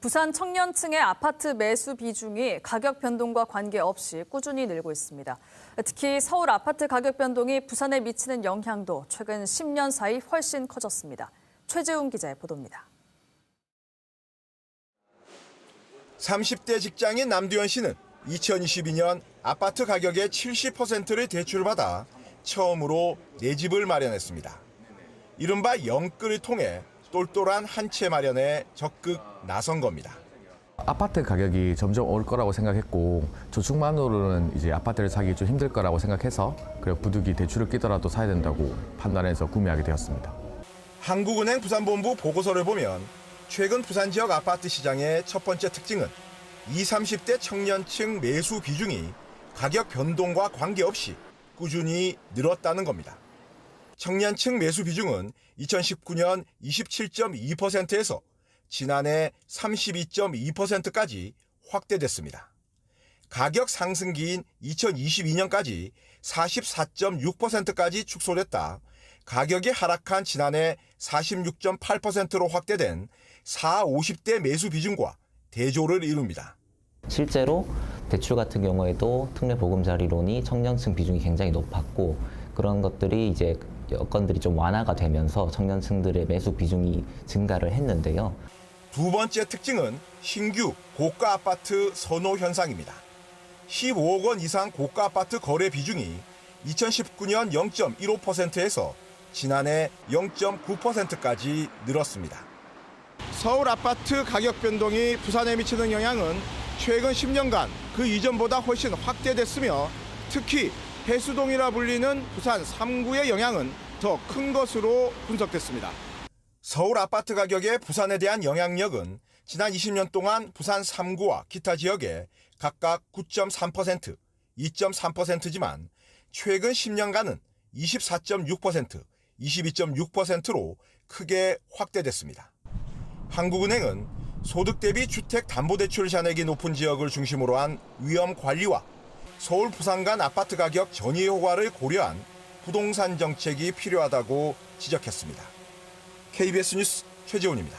부산 청년층의 아파트 매수 비중이 가격 변동과 관계없이 꾸준히 늘고 있습니다. 특히 서울 아파트 가격 변동이 부산에 미치는 영향도 최근 10년 사이 훨씬 커졌습니다. 최재훈 기자의 보도입니다. 30대 직장인 남두현 씨는 2022년 아파트 가격의 70%를 대출받아 처음으로 내 집을 마련했습니다. 이른바 영끌을 통해 똘똘한 한 채 마련에 적극 나선 겁니다. 아파트 가격이 점점 올 거라고 생각했고 저축만으로는 이제 아파트를 사기 좀 힘들 거라고 생각해서 그리고 부득이 대출을 끼더라도 사야 된다고 판단해서 구매하게 되었습니다. 한국은행 부산본부 보고서를 보면 최근 부산 지역 아파트 시장의 첫 번째 특징은 20, 30대 청년층 매수 비중이 가격 변동과 관계없이 꾸준히 늘었다는 겁니다. 청년층 매수 비중은 2019년 27.2%에서 지난해 32.2%까지 확대됐습니다. 가격 상승기인 2022년까지 44.6%까지 축소됐다. 가격이 하락한 지난해 46.8%로 확대된 4, 50대 매수 비중과 대조를 이룹니다. 실제로 대출 같은 경우에도 특례 보금자리론이 청년층 비중이 굉장히 높았고 그런 것들이 이제 여건들이 좀 완화가 되면서 청년층들의 매수 비중이 증가를 했는데요. 두 번째 특징은 신규 고가 아파트 선호 현상입니다. 15억 원 이상 고가 아파트 거래 비중이 2019년 0.15%에서 지난해 0.9%까지 늘었습니다. 서울 아파트 가격 변동이 부산에 미치는 영향은 최근 10년간 그 이전보다 훨씬 확대됐으며 특히 해수동이라 불리는 부산 3구의 영향은 더 큰 것으로 분석됐습니다. 서울 아파트 가격의 부산에 대한 영향력은 지난 20년 동안 부산 3구와 기타 지역에 각각 9.3%, 2.3%지만 최근 10년간은 24.6%, 22.6%로 크게 확대됐습니다. 한국은행은 소득 대비 주택 담보대출 잔액이 높은 지역을 중심으로 한 위험 관리와 서울 부산 간 아파트 가격 전이 효과를 고려한 부동산 정책이 필요하다고 지적했습니다. KBS 뉴스 최재훈입니다.